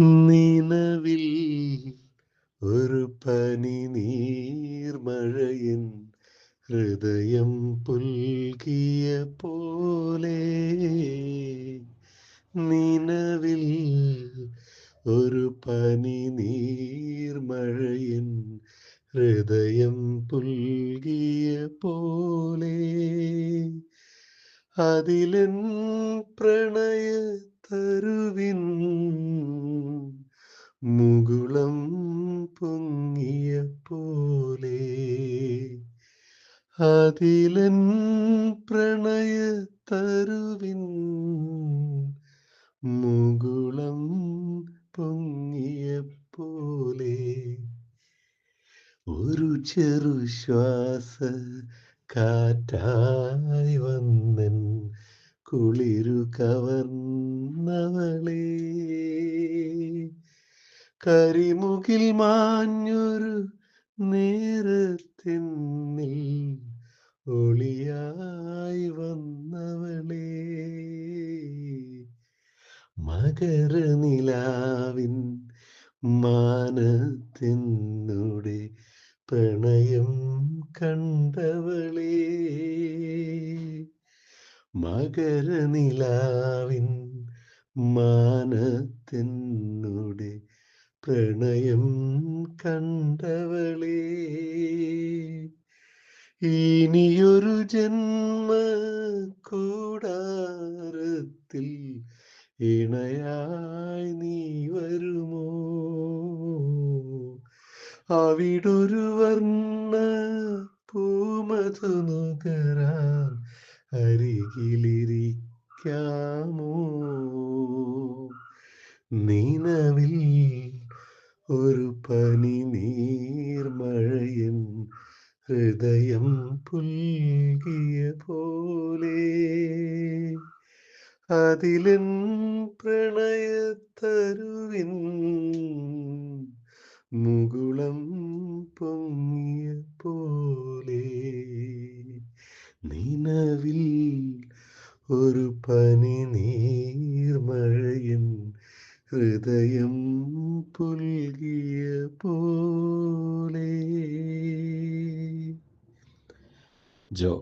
നിലവിൽ ഒരു പനി നീർമഴയൻ ഹൃദയം പുൽകിയ പോലെ. നിലവിൽ ഒരു പനി നീർമഴയൻ ഹൃദയം പുൽകിയ പോലെ. അതിലൻ പ്രണയ തരുവിൻ മുകുളം പൊങ്ങിയ പോലെ അതിലൻ പ്രണയ തരുവിൻ മുകുളം പൊങ്ങിയ പോലെ ഒരു ചെറു ശ്വാസ കാറ്റായി വന്നൻ കുളിരു കവർന്നവളേ. കരിമുകിൽ മാഞ്ഞൊരു നേരത്തെന്നിൽ ഒളിയായി വന്നവളെ. മകരനിലാവിൻ മാനത്തിനുടെ പ്രണയം കണ്ടവളെ. മകരനിലാവിൻ മാനത്തിനുടെ പ്രണയം കണ്ടവളെ ഇനിയൊരു ജന്മ കൂടാരത്തിൽ ഇണയായി നീ വരുമോ? അവിടൊരു വർണ പൂമതു നുകരാൻ അരികിലിരിക്കാമോ? നിലവിൽ ഒരു പനി നീർമഴയൻ ഹൃദയം പുൽകിയ പോലെ. അതിലൻ പ്രണയത്തരുവിൻ മുകുളം പൊങ്ങിയ പോലെ. നിനവിൽ ഒരു പനി നീർമഴയൻ ഹൃദയം പുൽകിയ പോലെ. ജോ